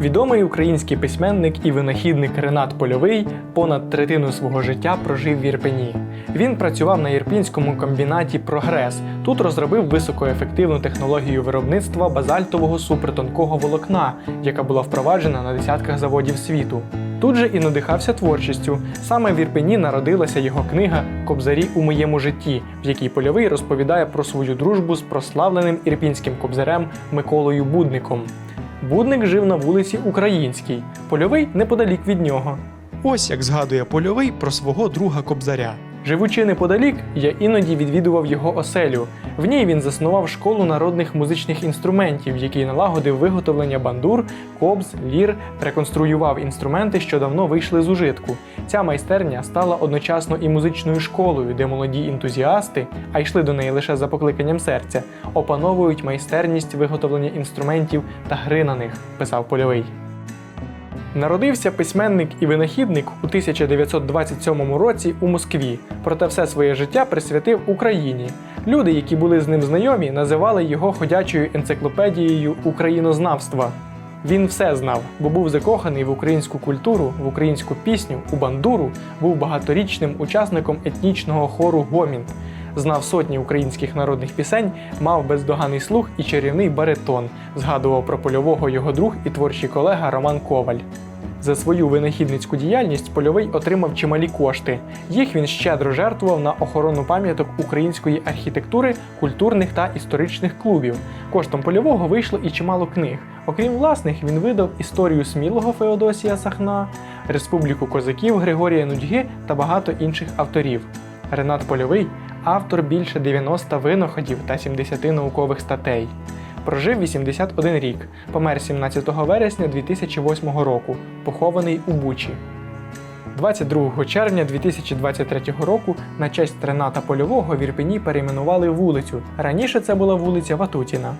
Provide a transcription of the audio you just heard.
Відомий український письменник і винахідник Ренат Польовий понад третину свого життя прожив в Ірпені. Він працював на ірпінському комбінаті Прогрес. Тут розробив високоефективну технологію виробництва базальтового супертонкого волокна, яка була впроваджена на десятках заводів світу. Тут же і надихався творчістю. Саме в Ірпені народилася його книга Кобзарі у моєму житті, в якій польовий розповідає про свою дружбу з прославленим ірпінським кобзарем Миколою Будником. Будник жив на вулиці Українській, польовий неподалік від нього. Ось як згадує польовий про свого друга кобзаря. Живучи неподалік, я іноді відвідував його оселю. В ній він заснував школу народних музичних інструментів, який налагодив виготовлення бандур, кобз, лір, реконструював інструменти, що давно вийшли з ужитку. Ця майстерня стала одночасно і музичною школою, де молоді ентузіасти, а йшли до неї лише за покликанням серця, опановують майстерність виготовлення інструментів та гри на них, писав польовий. Народився письменник і винахідник у 1927 році у Москві, проте все своє життя присвятив Україні. Люди, які були з ним знайомі, називали його ходячою енциклопедією українознавства. Він все знав, бо був закоханий в українську культуру, в українську пісню, у бандуру, був багаторічним учасником етнічного хору Гомін. Знав сотні українських народних пісень, мав бездоганний слух і чарівний баритон, згадував про польового його друг і творчий колега Роман Коваль. За свою винахідницьку діяльність польовий отримав чималі кошти. Їх він щедро жертвував на охорону пам'яток української архітектури, культурних та історичних клубів. Коштом польового вийшло і чимало книг. Окрім власних, він видав історію смілого Феодосія Сахна, Республіку козаків Григорія Нудьги та багато інших авторів. Ренат Польовий автор більше 90 винаходів та 70 наукових статей. Прожив 81 рік, помер 17 вересня 2008 року, похований у Бучі. 22 червня 2023 року на честь Рената Польового в Ірпені перейменували вулицю. Раніше це була вулиця Ватутіна.